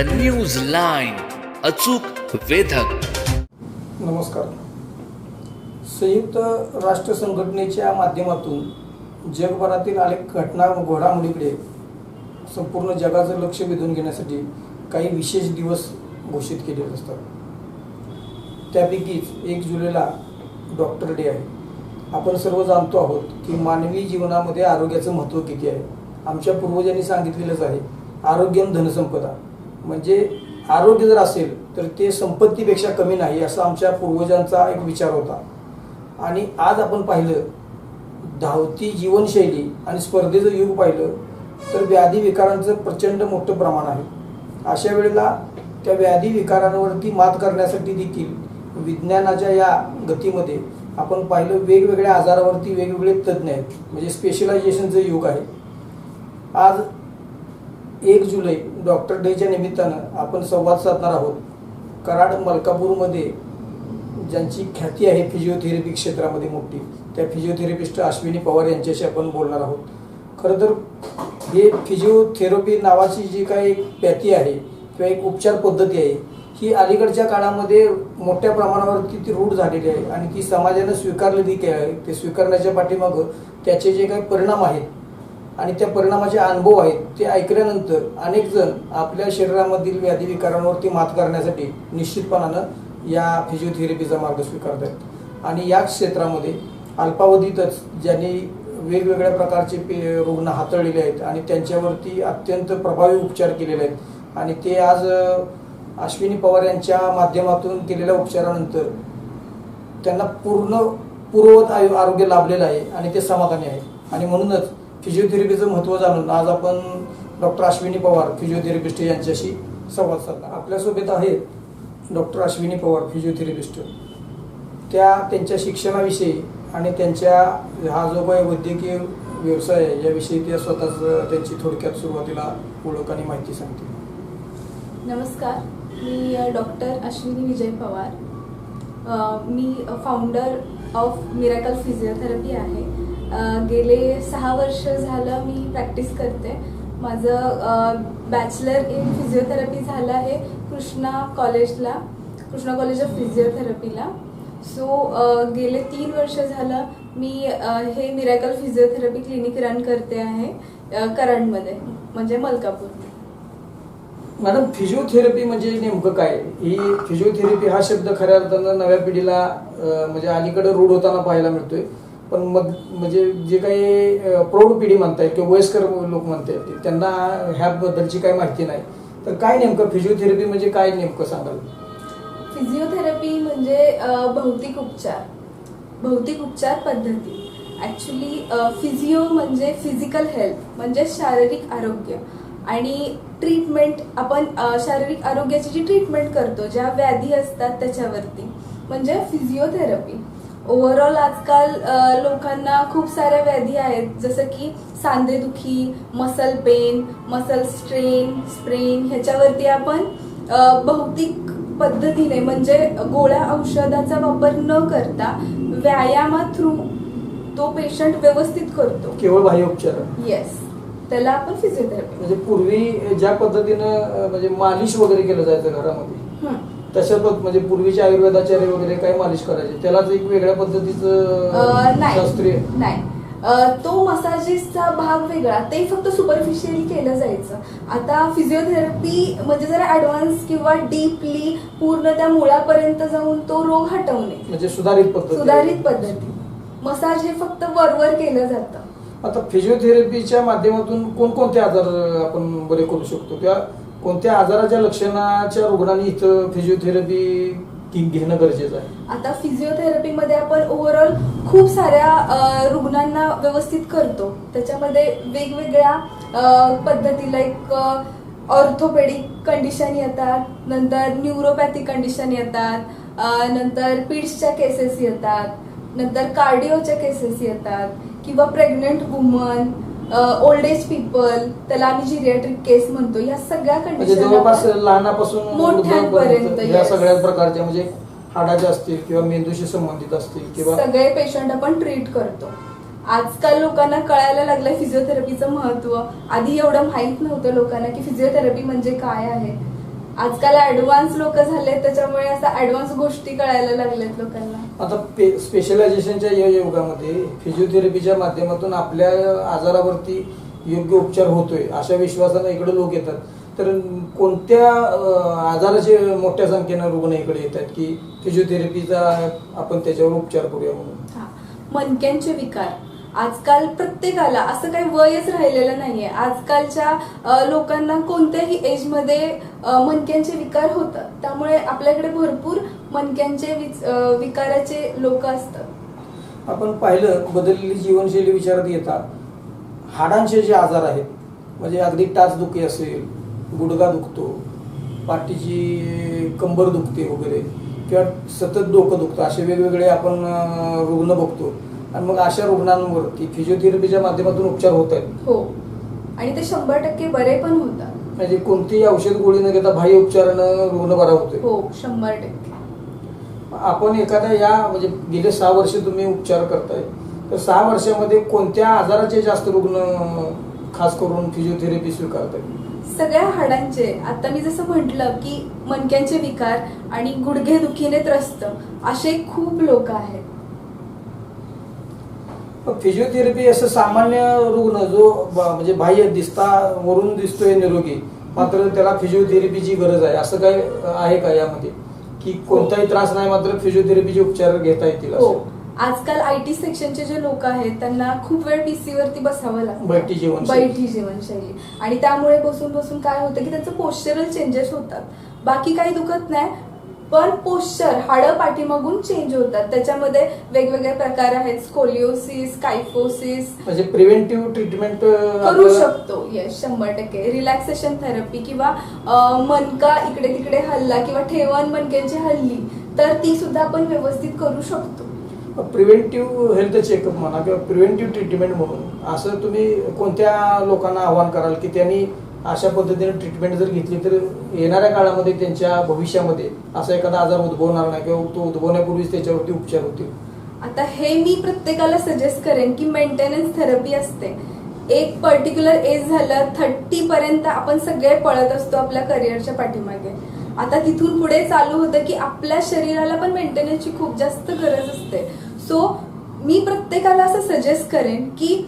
The news line अचूक वेधक. नमस्कार. संयुक्त राष्ट्र संघटनेच्या माध्यमातून जगभरातील अनेक घटना व घडामोडीकडे संपूर्ण जगाचं लक्ष वेधून घेण्यासाठी काही विशेष दिवस घोषित केले असतात. त्यापैकीच एक जुलैला डॉक्टर डे आहे. आपण सर्व जाणतो आहोत की मानवी जीवनामध्ये आरोग्याचं महत्त्व किती आहे. आमच्या पूर्वजांनी सांगितलेलंच आहे आरोग्यम धनसंपदा. म्हणजे आरोग्य जर असेल तर ते संपत्तीपेक्षा कमी नाही असा आमच्या पूर्वजांचा एक विचार होता. आणि आज आपण पाहिलं धावती जीवनशैली आणि स्पर्धेचं युग पाहिलं तर व्याधी विकारांचं प्रचंड मोठं प्रमाण आहे. अशा वेळेला त्या व्याधी विकारांवरती मात करण्यासाठी देखील विज्ञानाच्या या गतीमध्ये आपण पाहिलं वेगवेगळ्या आजारावरती वेगवेगळे तज्ज्ञ आहेत. म्हणजे स्पेशलायझेशनचं युग आहे. आज एक जुलै डॉक्टर डेच्या निमित्तानं आपण संवाद साधणार आहोत. कराड मलकापूरमध्ये ज्यांची ख्याती आहे फिजिओथेरपी क्षेत्रामध्ये मोठी त्या फिजिओथेरपिस्ट अश्विनी पवार यांच्याशी आपण बोलणार आहोत. खरं तर हे फिजिओथेरपी नावाची जी काही एक आहे किंवा एक उपचार पद्धती आहे ही अलीकडच्या काळामध्ये मोठ्या प्रमाणावरती ती रूढ झालेली आहे आणि ती समाजानं स्वीकारलेली देखील आहे ते स्वीकारण्याच्या पाठीमागं त्याचे जे काही परिणाम आहेत आणि त्या परिणामाचे अनुभव आहेत ते ऐकल्यानंतर अनेक जण आपल्या शरीरामधील व्याधी विकारांवरती मात करण्यासाठी निश्चितपणानं या फिजिओथेरपीचा मार्ग स्वीकारत आहेत. आणि या क्षेत्रामध्ये अल्पावधीतच ज्यांनी वेगवेगळ्या प्रकारचे पे रुग्ण हाताळलेले आहेत आणि त्यांच्यावरती अत्यंत प्रभावी उपचार केलेले आहेत. आणि ते आज अश्विनी पवार यांच्या माध्यमातून केलेल्या उपचारानंतर त्यांना पूर्ण पूर्ववत आयु आरोग्य लाभलेलं आहे आणि ते समाधानी आहे. आणि म्हणूनच फिजिओथेरपीचं महत्त्व जाणून आज आपण डॉक्टर अश्विनी पवार फिजिओथेरपिस्ट यांच्याशी संवाद साधला आपल्यासोबत आहेत डॉक्टर अश्विनी पवार फिजिओथेरपिस्ट त्या त्यांच्या शिक्षणाविषयी आणि त्यांच्या हा जो काही वैद्यकीय व्यवसाय आहे याविषयी त्या स्वतःच त्यांची थोडक्यात सुरुवातीला ओळख आणि माहिती सांगते नमस्कार. मी डॉक्टर अश्विनी विजय पवार. मी फाउंडर ऑफ मिराकल फिजिओथेरपी आहे. गेले सहा वर्ष झालं मी प्रॅक्टिस करते. माझं बॅचलर इन फिजिओथेरपी झालं आहे कृष्णा कॉलेजला कृष्णा कॉलेज ऑफ फिजिओथेरपीला सो गेले तीन वर्ष झालं मी हे मिरॅकल फिजिओथेरपी क्लिनिक रन करते आहे करंटमध्ये म्हणजे मलकापूर. मॅडम फिजिओथेरपी म्हणजे नेमकं काय? ही फिजिओथेरपी हा शब्द खऱ्या अर्थानं नव्या पिढीला म्हणजे अलीकडे रूढ होताना पाहायला मिळतोय. पण मग म्हणजे जे काही प्रौढ पिढी म्हणतायत किंवा वयस्कर लोक म्हणतायत त्यांना ह्याबद्दलची काही माहिती नाही. तर काय नेमकं फिजिओथेरपी म्हणजे काय नेमकं सांगाल? फिजिओथेरपी म्हणजे भौतिक उपचार. भौतिक उपचार पद्धती. ॲक्च्युली फिजिओ म्हणजे फिजिकल हेल्थ म्हणजे शारीरिक आरोग्य. आणि ट्रीटमेंट आपण शारीरिक आरोग्याची जी ट्रीटमेंट करतो ज्या व्याधी असतात त्याच्यावरती म्हणजे फिजिओथेरपी ओव्हरऑल आजकाल लोकांना खूप साऱ्या व्याधी आहेत. जसं की सांधेदुखी muscle pain muscle strain sprain ह्याच्यावरती आपण भौतिक पद्धतीने म्हणजे गोळ्या औषधाचा वापर न करता व्यायामा थ्रू तो पेशंट व्यवस्थित करतो. केवळ बाह्य उपचार येस त्याला आपण फिजिओथेरपी म्हणजे पूर्वी ज्या पद्धतीनं म्हणजे मालिश वगैरे केलं जायचं घरामध्ये तशा म्हणजे पूर्वीचे आयुर्वेदाचार्य वगैरे काय मालिश करायचे त्यालाच एक वेगळ्या पद्धतीचं शास्त्रीय. नाही. तो मसाजेसचा भाग वेगळा ते फक्त सुपरफिशियली केलं जायचं. आता फिजिओथेरपी म्हणजे जरा ऍडव्हान्स किंवा डीपली पूर्ण त्या मुळापर्यंत जाऊन तो रोग हटवणे. म्हणजे सुधारित पद्धती. सुधारित पद्धती. मसाज हे फक्त वरवर केलं जातं. आता फिजिओथेरपीच्या माध्यमातून कोणकोणते आजार आपण बरे करू शकतो? किंवा कोणत्या आजाराच्या लक्षणाच्या रुग्णांनी इथं फिजिओथेरपी घेणं गरजेचं आहे? आता फिजिओथेरपीमध्ये आपण ओव्हरऑल खूप साऱ्या रुग्णांना व्यवस्थित करतो. त्याच्यामध्ये वेगवेगळ्या पद्धती लाईक ऑर्थोपेडिक कंडिशन येतात नंतर न्यूरोपॅथिक कंडिशन येतात नंतर पिड्सच्या केसेस येतात नंतर कार्डिओच्या केसेस येतात किंवा pregnant woman old age people त्याला आम्ही जिरियाट्रिक केस म्हणतो ह्या सगळ्या म्हणजे जवळपास कंडिशन लहानापासून मोठ्यांपर्यंत, वृद्धांपर्यंत या yes. सगळ्या प्रकारच्या म्हणजे हाडाच्या असतील किंवा मेंदूशी संबंधित असतील किंवा सगळे पेशंट आपण ट्रीट करतो. आजकाल लोकांना कळायला लागलंय फिजिओथेरपीचं महत्त्व. आधी एवढं माहीत नव्हतं लोकांना की फिजिओथेरपी म्हणजे काय आहे. आजकाल ऍडव्हान्स लोक झाले त्याच्यामुळे असं ऍडव्हान्स गोष्टी कळायला लागल्यात लोकांना. आता स्पेशलायझेशनच्या या युगामध्ये फिजिओथेरपीच्या माध्यमातून आपल्या आजारावरती योग्य उपचार होतोय अशा विश्वासानं इकडे लोक येतात. तर कोणत्या आजाराचे मोठ्या संख्येनं रुग्ण इकडे येतात की फिजिओथेरपीचा आपण त्याच्यावर उपचार करूया म्हणून? हा. मणक्यांचे विकार. आजकाल प्रत्येकाला असं काही वयच राहिलेलं नाहीये. आजकालच्या लोकांना कोणत्याही एजमध्ये मनक्यांचे विकार होतात. त्यामुळे आपल्याकडे भरपूर मनक्यांचे विच- विकाराचे लोक असतात. आपण पाहिलं बदललेली जीवनशैली विचारात येतात हाडांचे जे आजार आहेत म्हणजे अगदी टाचदुखी असेल गुडघा दुखतो पाठीची कंबर दुखते वगैरे किंवा सतत डोकं दुखतं असे वेगवेगळे आपण रुग्ण बघतो. आणि मग अशा रुग्णांवरती फिजिओथेरपीच्या माध्यमातून उपचार होत आहेत. हो. आणि ते शंभर टक्के बरे पण होतात. म्हणजे कोणतीही औषध गोळी न घेता बाह्य उपचारानं रुग्ण बरा होतोय. हो शंभर टक्के. आपण एखाद्या या म्हणजे गेले सहा वर्ष तुम्ही उपचार करताय तर सहा वर्षामध्ये कोणत्या आजाराचे जास्त रुग्ण खास करून फिजिओथेरपी स्वीकारतात सगळ्या हाडांचे. आता मी जसं म्हटलं की मणक्यांचे विकार आणि गुडघे दुखीने त्रस्त असे खूप लोक आहेत. फिजिओथेरपी असं सामान्य रुग्ण जो म्हणजे बाह्य दिसता वरून दिसतोय निरोगी मात्र त्याला फिजिओथेरपीची गरज आहे. असं काय आहे का यामध्ये? की कोणताही त्रास नाही मात्र फिजिओथेरपीचे उपचार घेता येतील हो? आजकाल आय टी सेक्शनचे जे लोक आहेत त्यांना खूप वेळ पीसी वरती बसावं लागतं. बैठी जीवनशैली. बैठी जीवनशैली. आणि त्यामुळे बसून बसून काय होतं की त्यांचं पोश्चरल चेंजेस होतात. बाकी काही दुखत नाही पण पोश्चर हाडं पाठीमागून चेंज होतात. त्याच्यामध्ये वेगवेगळे प्रकार आहेत. स्कोलिओसिस कायफोसिस. म्हणजे प्रिव्हेंटिव्ह ट्रीटमेंट करू शकतो. येस शंभर टक्के. रिलॅक्सेशन थेरपी किंवा मनका इकडे तिकडे हल्ला किंवा ठेवण मणक्यांची हल्ली तर ती सुद्धा आपण व्यवस्थित करू शकतो. प्रिव्हेंटिव्ह हेल्थ चेकअप म्हणा किंवा प्रिव्हेंटिव्ह ट्रीटमेंट म्हणून असं तुम्ही कोणत्या लोकांना आव्हान कराल की त्यांनी अशा पद्धतीने ट्रीटमेंट जर घेतली तर येणाऱ्या काळामध्ये त्यांच्या भविष्यामध्ये असा एखादा आजार उद्भवणार नाही किंवा तो उद्भवण्यापूर्वीच त्याच्यावरती उपचार होतील. आता हे मी प्रत्येकाला सजेस्ट करेन की मेंटेनन्स थेरपी असते. एक पर्टिक्युलर एज झालं थर्टी पर्यंत आपण सगळे पळत असतो आपल्या करिअरच्या पाठीमागे. आता तिथून पुढे चालू होतं की आपल्या शरीराला पण मेंटेनन्सची खूप जास्त गरज असते. सो मी प्रत्येकाला असं सजेस्ट करेन की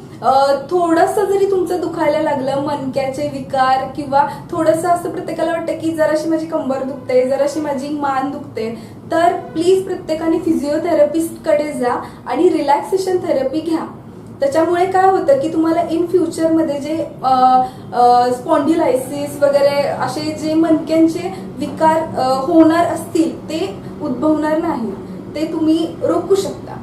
थोडस जरी तुमचं दुखायला लागलं मनक्याचे विकार किंवा थोडंसं असं प्रत्येकाला वाटतं की जराशी माझी कंबर दुखते जराशी माझी मान दुखते तर प्लीज प्रत्येकाने फिजिओथेरपिस्टकडे जा आणि रिलॅक्सेशन थेरपी घ्या. त्याच्यामुळे काय होतं की तुम्हाला इन फ्युचरमध्ये जे स्पॉन्डिलायसिस वगैरे असे जे मनक्यांचे विकार होणार असतील ते उद्भवणार नाही. ते तुम्ही रोखू शकता.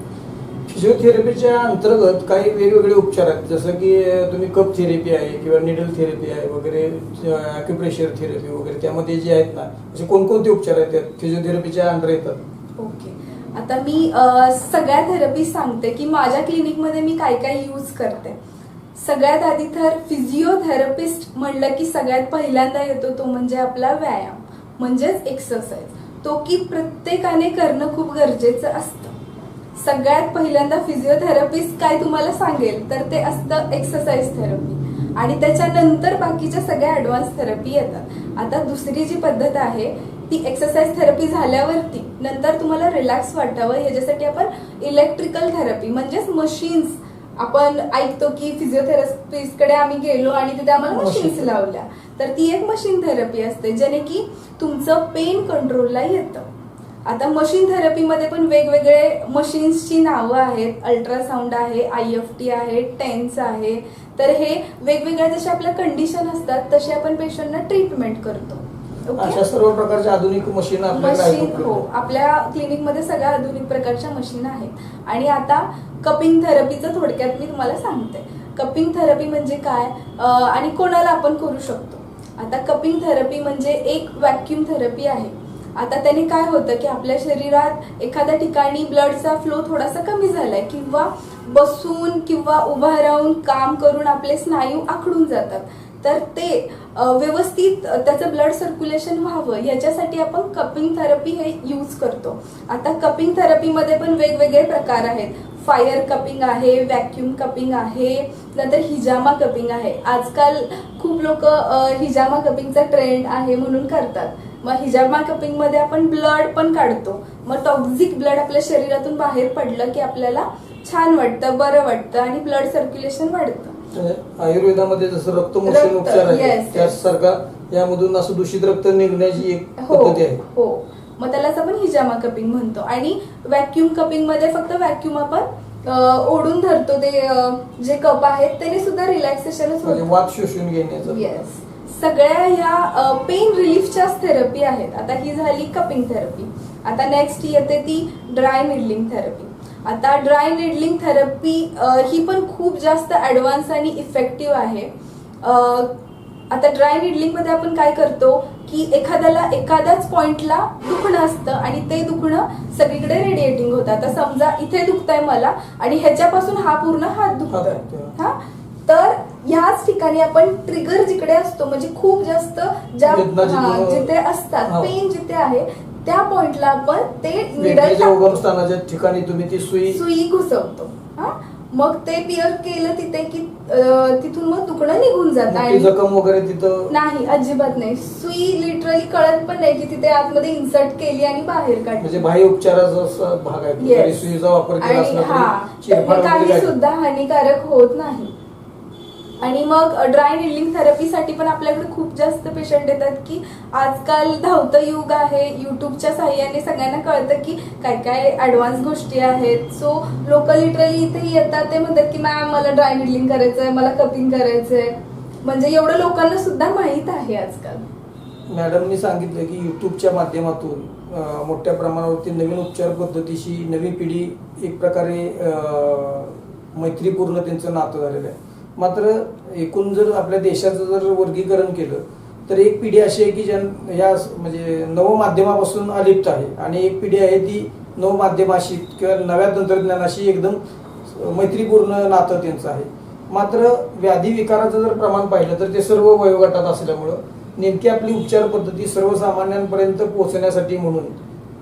फिजिओथेरपीच्या अंतर्गत काही वेगवेगळे उपचार आहेत. जसं की तुम्ही कप थेरपी आहे किंवा निडल थेरपी आहे वगैरे अॅक्युप्रेशर थेरपी वगैरे त्यामध्ये जे आहेत ना असे कोणकोणते उपचार आहेत त्यात? फिजिओथेरपीच्या अंडर येतात. ओके. आता मी सगळ्या थेरपी सांगते की माझ्या क्लिनिकमध्ये मी काय काय यूज करते. सगळ्यात आधी तर फिजिओथेरपिस्ट म्हणलं की सगळ्यात पहिल्यांदा येतो तो म्हणजे आपला व्यायाम म्हणजेच एक्सरसाइज तो की प्रत्येकाने करणं खूप गरजेचं असतं. सगळ्यात पहिल्यांदा फिजिओथेरपिस्ट काय तुम्हाला सांगेल तर ते असतं एक्सरसाइज थेरपी आणि त्याच्यानंतर बाकीच्या सगळ्या ऍडव्हान्स थेरपी येतात. आता दुसरी जी पद्धत आहे ती एक्सरसाइज थेरपी झाल्यावरती नंतर तुम्हाला रिलॅक्स वाटावं. ह्याच्यासाठी आपण इलेक्ट्रिकल थेरपी म्हणजेच मशीन्स आपण ऐकतो की फिजिओथेरपिस्टकडे आम्ही गेलो आणि तिथे आम्हाला मशीन्स. लावल्या. तर ती एक मशीन थेरपी असते ज्याने की तुमचं पेन कंट्रोलला येतं. आता मशीन थेरपीमध्ये पण वेगवेगळे मशीन्सची नावं आहेत. अल्ट्रासाऊंड आहे आय एफ टी आहे टेन्स आहे. तर हे वेगवेगळ्या जशा आपल्या कंडिशन असतात तसे आपण पेशंटना ट्रीटमेंट करतो? अशा सर्व प्रकारच्या आधुनिक मशीन मशीन हो. आपल्या क्लिनिकमध्ये सगळ्या आधुनिक प्रकारच्या मशीन आहेत. आणि आता कपिंग थेरपीचं थोडक्यात मी तुम्हाला सांगते. कपिंग थेरपी म्हणजे काय? आणि कोणाला आपण करू शकतो? आता कपिंग थेरपी म्हणजे एक व्हॅक्युम थेरपी आहे. आता त्याने काय होतं की आपल्या शरीरात एखाद्या ठिकाणी ब्लडचा फ्लो थोडासा कमी झालाय किंवा बसून किंवा उभा राहून काम करून आपले स्नायू आखडून जातात. तर ते व्यवस्थित त्याचं ब्लड सर्क्युलेशन व्हावं याच्यासाठी आपण कपिंग थेरपी हे यूज करतो. आता कपिंग थेरपीमध्ये पण वेगवेगळे प्रकार आहेत. फायर कपिंग आहे व्हॅक्युम कपिंग आहे नंतर हिजामा कपिंग आहे. आजकाल खूप लोक हिजामा कपिंगचा ट्रेंड आहे म्हणून करतात. मग हिजामा कपिंगमध्ये आपण ब्लड पण काढतो. मग टॉक्झिक ब्लड आपल्या शरीरातून बाहेर पडलं की आपल्याला छान वाटतं बरं वाटतं आणि ब्लड सर्क्युलेशन वाढतं. आयुर्वेदामध्ये जसं रक्तमोक्षण रक्त, उपचार आहे. त्यासारखा यामधून असं दूषित रक्त निघण्याची एक हो पद्धती आहे. हो. मग त्यालाच आपण हिजामा कपिंग म्हणतो. आणि व्हॅक्युम कपिंगमध्ये फक्त व्हॅक्युम आपण ओढून धरतो ते जे कप आहेत त्याने सुद्धा रिलॅक्सेशनच म्हणजे होतं. वात शोषून घेण्याचं. येस सगळ्या ह्या पेन रिलीफच्याच थेरपी आहेत. आता ही झाली कपिंग थेरपी आता नेक्स्ट येते ती ड्राय निडलिंग थेरपी आता ड्राय निडलिंग थेरपी ही पण खूप जास्त ऍडव्हान्स आणि इफेक्टिव्ह आहे. आता ड्राय निडलिंगमध्ये आपण काय करतो की एखाद्याला एखाद्याच पॉइंटला दुखणं असतं आणि ते दुखणं सगळीकडे रेडिएटिंग होतं. आता समजा इथे दुखतंय मला आणि ह्याच्यापासून हा पूर्ण हात दुखतोय. हा? तर ह्याच ठिकाणी आपण ट्रिगर जिकडे असतो म्हणजे खूप जास्त ज्या जिथं- असतात. पेन जिथे आहे त्या पॉइंटला आपण ते निडल. उगमस्थानाच्या ठिकाणी तुम्ही ती सुई सुई घुसवतो. हा? मग ते पिअर केलं तिथे की तिथून मग दुखणं निघून जात जखम वगैरे तिथं नाही अजिबात नाही. सुई लिटरली कळत पण नाही की तिथे आतमध्ये इन्सर्ट केली आणि बाहेर काढली. म्हणजे बाह्य उपचाराचा भाग आहे. सुईचा वापर केला काही सुद्धा हानिकारक होत नाही. आणि मग ड्राय निडलिंग थेरपीसाठी पण आपल्याकडे खूप जास्त पेशंट येतात की आजकाल धावतं युग आहे. युट्यूबच्या साह्याने सगळ्यांना कळतं की काय काय ॲडव्हान्स गोष्टी आहेत. सो लोक लिटरली इथे येतात ते म्हणतात की मॅम मला ड्राय निडलिंग आहे मला कपिंग आहे म्हणजे एवढं लोकांना सुद्धा माहीत आहे आजकाल. मॅडमनी सांगितलं की युट्यूबच्या माध्यमातून मोठ्या प्रमाणावरती नवीन उपचार पद्धतीशी नवी पिढी एक प्रकारे मैत्रीपूर्ण त्यांचं नातं झालेलं आहे. मात्र एकूण जर आपल्या देशाचं जर वर्गीकरण केलं तर एक पिढी अशी आहे की ज्या या म्हणजे नवमाध्यमापासून अलिप्त आहे. आणि एक पिढी आहे ती नवमाध्यमाशी किंवा नव्या तंत्रज्ञानाशी एकदम मैत्रीपूर्ण नातं त्यांचं आहे. मात्र व्याधी विकाराचं जर प्रमाण पाहिलं तर ते सर्व वयोगटात असल्यामुळं नेमकी आपली उपचार पद्धती सर्वसामान्यांपर्यंत पोहोचण्यासाठी म्हणून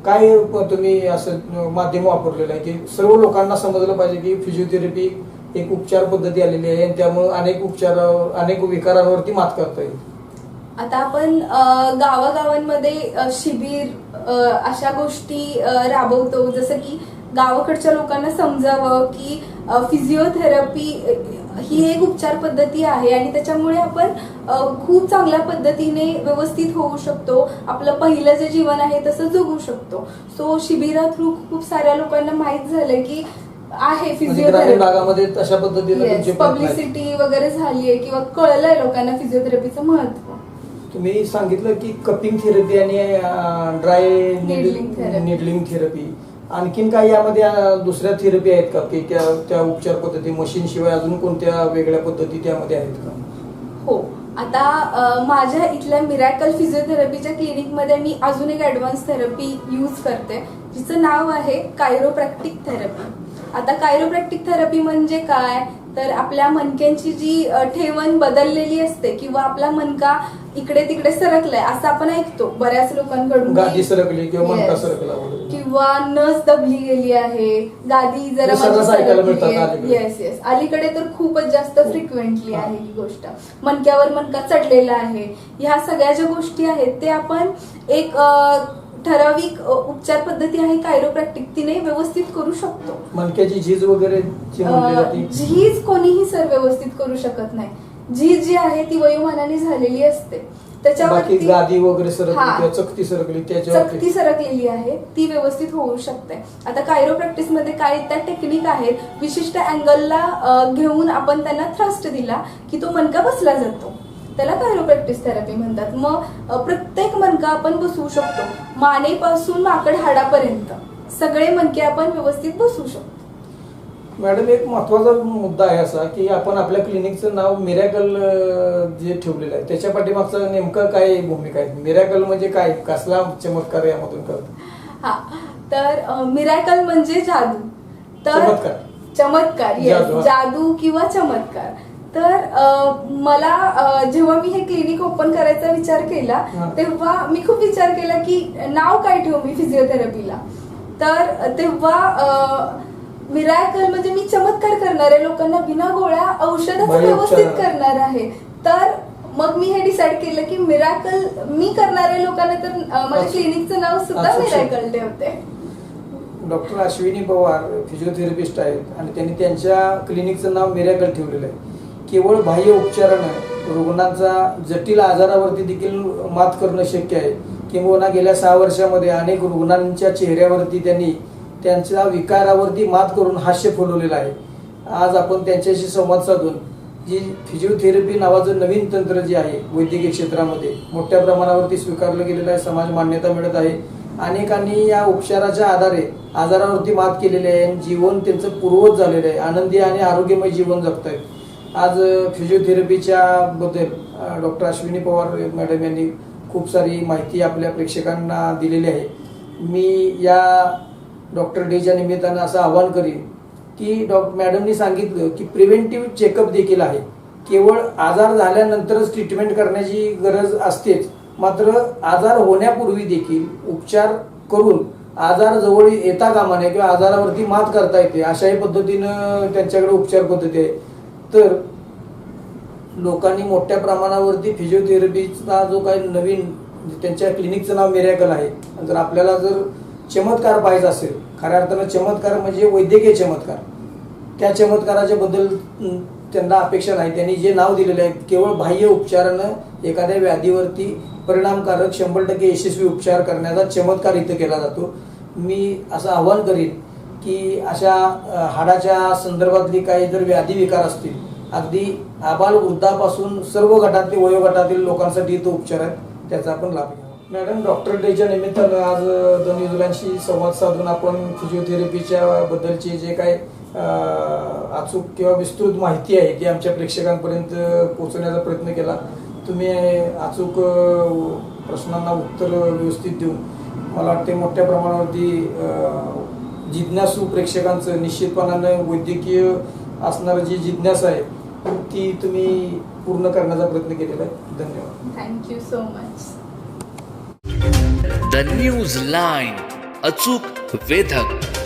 काय प- तुम्ही असं माध्यम वापरलेलं आहे? की सर्व लोकांना समजलं पाहिजे की फिजिओथेरपी एक उपचार पद्धती आलेली आहे त्यामुळे अनेक उपचार अनेक विकारांवरती मात करता येईल. आता आपण गावागावांमध्ये शिबिर अशा गोष्टी राबवतो. जसं की गावाकडच्या लोकांना समजावं की फिजिओथेरपी ही एक उपचार पद्धती आहे आणि त्याच्यामुळे आपण खूप चांगल्या पद्धतीने व्यवस्थित होऊ शकतो. आपलं पहिलं जे जीवन आहे तसं जगू शकतो. सो शिबिरा थ्रू खूप साऱ्या लोकांना माहीत झालं की आहे म्हणजे ग्रामीण फिजिओथेरपी भागामध्ये तशा पद्धतीने तुमचे. पब्लिसिटी वगैरे झालीये किंवा कळलंय लोकांना फिजिओथेरपीचं महत्त्व. तुम्ही सांगितलं की कपिंग थेरपी आणि dry Needling therapy. Needling therapy आणखीन काही यामध्ये अं, दुसऱ्या थेरपी आहेत का? की त्या त्या उपचार पद्धती मशीन शिवाय अजून कोणत्या वेगळ्या पद्धती त्यामध्ये आहेत का? हो. आता अ, माझ्या इथल्या मिरॅकल फिजिओथेरपीच्या क्लिनिकमध्ये मी अजून एक ऍडव्हान्स थेरपी यूज करते जिचं नाव आहे कायरोप्रॅक्टिक थेरपी आता कायरोप्रॅक्टिक थेरपी म्हणजे काय तर आपल्या मणक्यांची जी ठेवण बदललेली असते किंवा आपला मणका इकडे तिकडे सरकलाय असं आपण ऐकतो बऱ्याच लोकांकडून गादी सरकली किंवा Yes. सरकला. किंवा नस दबली गेली आहे गादी जरा सरकली. येस येस अलीकडे तर खूपच जास्त फ्रिक्वेंटली हा. आहे ही गोष्ट मणक्यावर मणका चढलेला आहे ह्या सगळ्या ज्या गोष्टी आहेत ते आपण एक ठराविक उपचार पद्धती आहे कायरोप्रॅक्टिक तिने व्यवस्थित करू शकतो. मणक्याची झीज वगैरे जी म्हणली अ, जाते. झीज कोणीही सर व्यवस्थित करू शकत नाही. झीज जी आहे ती वयोमानाने झालेली असते. बाकी त्याच्यावरती गादी वगैरे सरकली हा. किंवा चकती सरकली चकती सरकलेली आहे ती व्यवस्थित होऊ शकते. आता कायरो प्रॅक्टिसमध्ये काय त्या टेक्निक आहेत? विशिष्ट अँगलला घेऊन आपण त्यांना थ्रस्ट दिला की तो मणका बसला जातो. त्याला कायरोप्रॅक्टिस थेरपी म्हणतात? मग प्रत्येक मणका आपण बसवू शकतो. मानेपासून माकड हाडापर्यंत. सगळे मणके आपण व्यवस्थित बसवू शकतो. मॅडम एक महत्त्वाचा मुद्दा आहे असा की आपण आपल्या क्लिनिकचं नाव मिरॅकल जे ठेवलेलं आहे त्याच्या पाठीमागचं नेमकं काय भूमिका आहे? मिरॅकल म्हणजे काय? कसला चमत्कार यामधून करतो? हा. तर मिरॅकल म्हणजे जादू. तर चमत्कार. चमत्कार. जादू किंवा चमत्कार. तर मला जेव्हा मी हे क्लिनिक ओपन करायचा विचार केला. तेव्हा मी खूप विचार केला की नाव काय ठेवू मी फिजिओथेरपीला तर तेव्हा मिरॅकल म्हणजे मी चमत्कार करणारे लोकांना बिना गोळ्या औषधाचं बाह्य व्यवस्थित. करणार आहे तर मग मी हे डिसाईड केलं की मिराकल मी करणाऱ्या लोकांना तर माझ्या. क्लिनिकचं नाव सुद्धा. मिराकल ठेवते डॉक्टर अश्विनी पवार फिजिओथेरपिस्ट आहेत आणि त्यांनी त्यांच्या क्लिनिकचं नाव मिरॅकल ठेवलेलं आहे केवळ बाह्य उपचारानं रुग्णांचा जटिल आजारावरती देखील मात करणं शक्य आहे. किंबहुना गेल्या सहा वर्षामध्ये अनेक रुग्णांच्या चेहऱ्यावरती त्यांनी त्यांच्या विकारावरती मात करून हास्य फुलवलेलं आहे. आज आपण त्यांच्याशी संवाद साधून जी फिजिओथेरपी नावाचं नवीन तंत्र जे आहे वैद्यकीय क्षेत्रामध्ये मोठ्या प्रमाणावरती स्वीकारलं गेलेलं आहे समाज मान्यता मिळत आहे. अनेकांनी या उपचाराच्या आधारे आजारावरती मात केलेली आहे आणि जीवन त्यांचं पूर्वज झालेलं आहे. आनंदी आणि आरोग्यमय जीवन जगत आहेत आज फिजिओथेरपीच्या बद्दल डॉक्टर अश्विनी पवार मॅडम यांनी खूप सारी माहिती आपल्या प्रेक्षकांना दिलेली आहे. मी या डॉक्टर डेच्या निमित्तानं असं आवाहन करीन की डॉ मॅडमनी सांगितलं की प्रिव्हेंटिव्ह चेकअप देखील आहे. केवळ आजार झाल्यानंतरच ट्रीटमेंट करण्याची गरज असतेच. मात्र आजार होण्यापूर्वी देखील उपचार करून आजार जवळ येता कामा नये किंवा आजारावरती मात करता येते अशाही पद्धतीनं त्यांच्याकडे उपचार पद्धती आहे. तर लोकांनी मोठ्या प्रमाणावरती फिजिओथेरपीचा जो काही नवीन त्यांच्या क्लिनिकचं नाव मिरॅकल आहे. जर आपल्याला जर चमत्कार पाहिजे असेल खऱ्या अर्थानं चमत्कार म्हणजे वैद्यकीय चमत्कार. त्या चमत्काराच्या बद्दल त्यांना अपेक्षा नाही. त्यांनी जे नाव दिलेलं आहे केवळ बाह्य उपचारानं एखाद्या व्याधीवरती परिणामकारक शंभर टक्के यशस्वी उपचार करण्याचा चमत्कार इथं केला जातो. मी असं आवाहन करीन की अशा हाडाच्या संदर्भातली काही जर व्याधी विकार असतील अगदी आबाल वृद्धापासून सर्व गटातील वयोगटातील लोकांसाठी तो उपचार आहेत त्याचा आपण लाभ घ्यावा. मॅडम डॉक्टर डेच्या निमित्तानं आज द न्यूझीलँडशी संवाद साधून आपण फिजिओथेरपीच्या बद्दलची जे काय अचूक किंवा विस्तृत माहिती आहे ती आमच्या प्रेक्षकांपर्यंत पोहोचवण्याचा प्रयत्न केला. तुम्ही अचूक प्रश्नांना उत्तर व्यवस्थित देऊन मला वाटते मोठ्या प्रमाणावरती जिज्ञासू प्रेक्षकांचं निश्चितपणानं वैद्यकीय असणारं जी जिज्ञासा आहे ती तुम्ही पूर्ण करण्याचा प्रयत्न केलेला आहे. धन्यवाद. Thank you so much the news line अचूक वेधक.